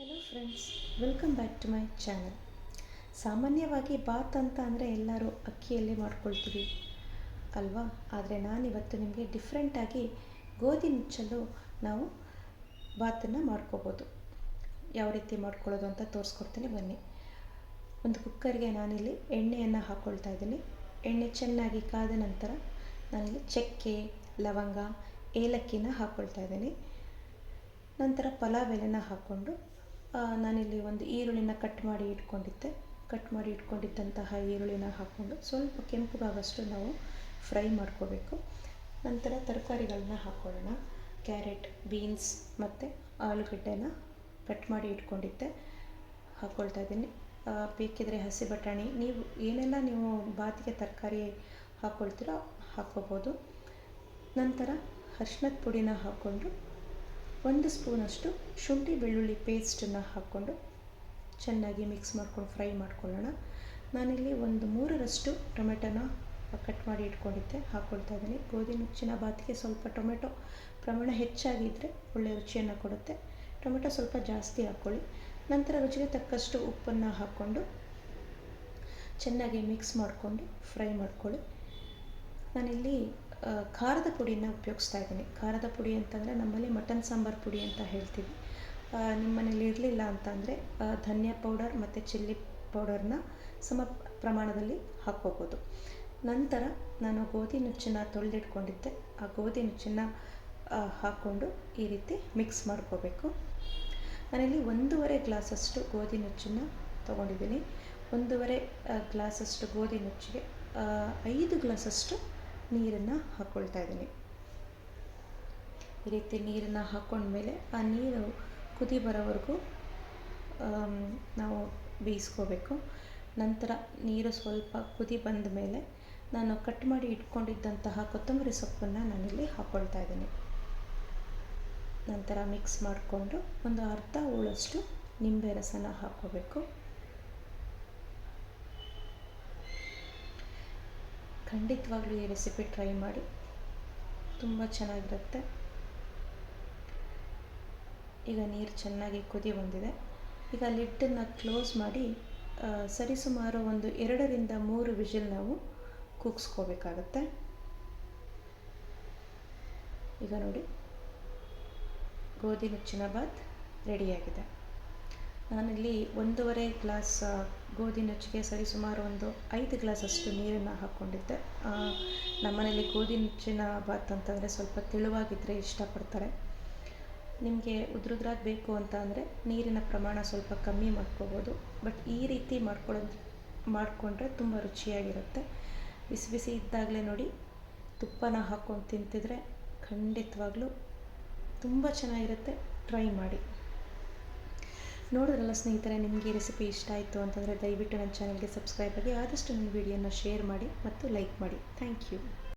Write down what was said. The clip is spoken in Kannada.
Hello friends welcome back to my channel ಸಾಮಾನ್ಯವಾಗಿ ಬಾತ್ ಅಂತ ಅಂದರೆ ಎಲ್ಲರೂ ಅಕ್ಕಿಯಲ್ಲೇ ಮಾಡ್ಕೊಳ್ತೀವಿ ಅಲ್ವಾ? ಆದರೆ ನಾನಿವತ್ತು ನಿಮಗೆ ಡಿಫ್ರೆಂಟಾಗಿ ಗೋಧಿ ನುಚ್ಚಲು ನಾವು ಬಾತನ್ನು ಮಾಡ್ಕೋಬೋದು. ಯಾವ ರೀತಿ ಮಾಡ್ಕೊಳ್ಳೋದು ಅಂತ ತೋರಿಸ್ಕೊಡ್ತೀನಿ, ಬನ್ನಿ. ಒಂದು ಕುಕ್ಕರ್ಗೆ ನಾನಿಲ್ಲಿ ಎಣ್ಣೆಯನ್ನು ಹಾಕ್ಕೊಳ್ತಾ ಇದ್ದೀನಿ. ಎಣ್ಣೆ ಚೆನ್ನಾಗಿ ಕಾದ ನಂತರ ನಾನಿಲ್ಲಿ ಚಕ್ಕೆ, ಲವಂಗ, ಏಲಕ್ಕಿನ ಹಾಕ್ಕೊಳ್ತಾ ಇದ್ದೀನಿ. ನಂತರ ಪಲಾವ್ ಎಲೆನ ಹಾಕ್ಕೊಂಡು ನಾನಿಲ್ಲಿ ಒಂದು ಈರುಳ್ಳಿನ ಕಟ್ ಮಾಡಿ ಇಟ್ಕೊಂಡಿದ್ದೆ. ಕಟ್ ಮಾಡಿ ಇಟ್ಕೊಂಡಿದ್ದಂತಹ ಈರುಳ್ಳಿನ ಹಾಕ್ಕೊಂಡು ಸ್ವಲ್ಪ ಕೆಂಪುಗಾಗಷ್ಟು ನಾವು ಫ್ರೈ ಮಾಡ್ಕೋಬೇಕು. ನಂತರ ತರಕಾರಿಗಳನ್ನ ಹಾಕ್ಕೊಳ್ಳೋಣ ಕ್ಯಾರೆಟ್, ಬೀನ್ಸ್ ಮತ್ತು ಆಲೂಗಡ್ಡೆನ ಕಟ್ ಮಾಡಿ ಇಟ್ಕೊಂಡಿದ್ದೆ. ಹಾಕ್ಕೊಳ್ತಾ ಇದ್ದೀನಿ. ಬೇಕಿದ್ದರೆ ಹಸಿ ಬಟಾಣಿ, ನೀವು ಏನೆಲ್ಲ ನೀವು ಬಾತಿಗೆ ತರಕಾರಿ ಹಾಕ್ಕೊಳ್ತೀರೋ ಹಾಕ್ಕೋಬೋದು. ನಂತರ ಅರ್ಶಿನದ ಪುಡಿನ ಹಾಕ್ಕೊಂಡು ಒಂದು ಸ್ಪೂನಷ್ಟು ಶುಂಠಿ ಬೆಳ್ಳುಳ್ಳಿ ಪೇಸ್ಟನ್ನು ಹಾಕ್ಕೊಂಡು ಚೆನ್ನಾಗಿ ಮಿಕ್ಸ್ ಮಾಡ್ಕೊಂಡು ಫ್ರೈ ಮಾಡ್ಕೊಳ್ಳೋಣ. ನಾನಿಲ್ಲಿ ಒಂದು ಮೂರರಷ್ಟು ಟೊಮೆಟೊನ ಕಟ್ ಮಾಡಿ ಇಟ್ಕೊಂಡಿದ್ದೆ ಹಾಕ್ಕೊಳ್ತಾ ಇದ್ದೀನಿ. ಗೋಧಿ ನುಚ್ಚಿನ ಬಾತಿಗೆ ಸ್ವಲ್ಪ ಟೊಮೆಟೊ ಪ್ರಮಾಣ ಹೆಚ್ಚಾಗಿದ್ದರೆ ಒಳ್ಳೆಯ ರುಚಿಯನ್ನು ಕೊಡುತ್ತೆ. ಟೊಮೆಟೊ ಸ್ವಲ್ಪ ಜಾಸ್ತಿ ಹಾಕ್ಕೊಳ್ಳಿ. ನಂತರ ರುಚಿಗೆ ತಕ್ಕಷ್ಟು ಉಪ್ಪನ್ನು ಹಾಕ್ಕೊಂಡು ಚೆನ್ನಾಗಿ ಮಿಕ್ಸ್ ಮಾಡಿಕೊಂಡು ಫ್ರೈ ಮಾಡ್ಕೊಳ್ಳಿ. ನಾನಿಲ್ಲಿ ಖಾರದ ಪುಡಿನ ಉಪಯೋಗಿಸ್ತಾ ಇದ್ದೀನಿ. ಖಾರದ ಪುಡಿ ಅಂತಂದರೆ ನಮ್ಮಲ್ಲಿ ಮಟನ್ ಸಾಂಬಾರು ಪುಡಿ ಅಂತ ಹೇಳ್ತೀವಿ. ನಿಮ್ಮ ಮನೇಲಿ ಇರಲಿಲ್ಲ ಅಂತಂದರೆ ಧನಿಯಾ ಪೌಡರ್ ಮತ್ತು ಚಿಲ್ಲಿ ಪೌಡರ್ನ ಸಮ ಪ್ರಮಾಣದಲ್ಲಿ ಹಾಕ್ಕೋಬೋದು. ನಂತರ ನಾನು ಗೋಧಿ ನುಚ್ಚನ್ನು ತೊಳೆದಿಟ್ಕೊಂಡಿದ್ದೆ. ಆ ಗೋಧಿ ನುಚ್ಚನ್ನು ಹಾಕ್ಕೊಂಡು ಈ ರೀತಿ ಮಿಕ್ಸ್ ಮಾಡ್ಕೋಬೇಕು. ನಾನಿಲ್ಲಿ ಒಂದೂವರೆ ಗ್ಲಾಸಷ್ಟು ಗೋಧಿ ನುಚ್ಚನ್ನು ತೊಗೊಂಡಿದ್ದೀನಿ. ಒಂದೂವರೆ ಗ್ಲಾಸಷ್ಟು ಗೋಧಿ ನುಚ್ಚಿಗೆ ಐದು ಗ್ಲಾಸಷ್ಟು ನೀರನ್ನು ಹಾಕ್ಕೊಳ್ತಾ ಇದ್ದೀನಿ. ಈ ರೀತಿ ನೀರನ್ನು ಹಾಕ್ಕೊಂಡ್ಮೇಲೆ ಆ ನೀರು ಕುದಿ ಬರೋವರೆಗೂ ನಾವು ಬೇಯಿಸ್ಕೋಬೇಕು. ನಂತರ ನೀರು ಸ್ವಲ್ಪ ಕುದಿ ಬಂದ ಮೇಲೆ ನಾನು ಕಟ್ ಮಾಡಿ ಇಟ್ಕೊಂಡಿದ್ದಂತಹ ಕೊತ್ತಂಬರಿ ಸೊಪ್ಪನ್ನು ನಾನಿಲ್ಲಿ ಹಾಕ್ಕೊಳ್ತಾ ಇದ್ದೀನಿ. ನಂತರ ಮಿಕ್ಸ್ ಮಾಡಿಕೊಂಡು ಒಂದು ಅರ್ಧ ಹೋಳಷ್ಟು ನಿಂಬೆ ರಸನ ಹಾಕ್ಕೋಬೇಕು. ಖಂಡಿತವಾಗ್ಲೂ ಈ ರೆಸಿಪಿ ಟ್ರೈ ಮಾಡಿ. ತುಂಬ ಚೆನ್ನಾಗಿರುತ್ತೆ. ಈಗ ನೀರು ಚೆನ್ನಾಗಿ ಕುದಿ ಬಂದಿದೆ. ಈಗ ಲಿಡ್ಡನ್ನು ಕ್ಲೋಸ್ ಮಾಡಿ ಸರಿಸುಮಾರು ಒಂದು ಎರಡರಿಂದ ಮೂರು ವಿಷಲ್ ನಾವು ಕೂಗಿಸ್ಕೋಬೇಕಾಗತ್ತೆ. ಈಗ ನೋಡಿ. ಗೋಧಿ ನುಚ್ಚಿನ ಬಾತ್ ರೆಡಿಯಾಗಿದೆ. ನಾನಿಲ್ಲಿ ಒಂದೂವರೆ ಗ್ಲಾಸ್ ಗೋಧಿ ನುಚ್ಚಿಗೆ ಸರಿಸುಮಾರು ಒಂದು ಐದು ಗ್ಲಾಸಷ್ಟು ನೀರನ್ನು ಹಾಕ್ಕೊಂಡಿದ್ದೆ. ನಮ್ಮನೇಲಿ ಗೋಧಿ ನುಚ್ಚಿನ ಬಾತ್ ಅಂತಂದರೆ ಸ್ವಲ್ಪ ತೆಳುವಾಗಿದ್ದರೆ ಇಷ್ಟಪಡ್ತಾರೆ. ನಿಮಗೆ ಉದ್ರುದ್ರಾಗಿ ಬೇಕು ಅಂತ ಅಂದರೆ ನೀರಿನ ಪ್ರಮಾಣ ಸ್ವಲ್ಪ ಕಮ್ಮಿ ಮಾಡ್ಕೋಬೋದು. ಬಟ್ ಈ ರೀತಿ ಮಾಡ್ಕೊಳ್ಳೋದು ಮಾಡಿಕೊಂಡ್ರೆ ತುಂಬ ರುಚಿಯಾಗಿರುತ್ತೆ. ಬಿಸಿ ಬಿಸಿ ಇದ್ದಾಗಲೇ ನೋಡಿ, ತುಪ್ಪನ ಹಾಕ್ಕೊಂಡು ತಿಂತಿದ್ರೆ ಖಂಡಿತವಾಗ್ಲೂ ತುಂಬ ಚೆನ್ನಾಗಿರುತ್ತೆ. ಟ್ರೈ ಮಾಡಿ. ನೋಡಿದ್ರಲ್ಲ ಸ್ನೇಹಿತರೆ, ನಿಮಗೆ ಈ ರೆಸಿಪಿ ಇಷ್ಟ ಆಯಿತು ಅಂತಂದರೆ ದಯವಿಟ್ಟು ನನ್ನ ಚಾನಲ್ಗೆ ಸಬ್ಸ್ಕ್ರೈಬ್ ಆಗಿ ಆದಷ್ಟು ನನ್ನ ವಿಡಿಯೋನ ಶೇರ್ ಮಾಡಿ ಮತ್ತು ಲೈಕ್ ಮಾಡಿ. Thank you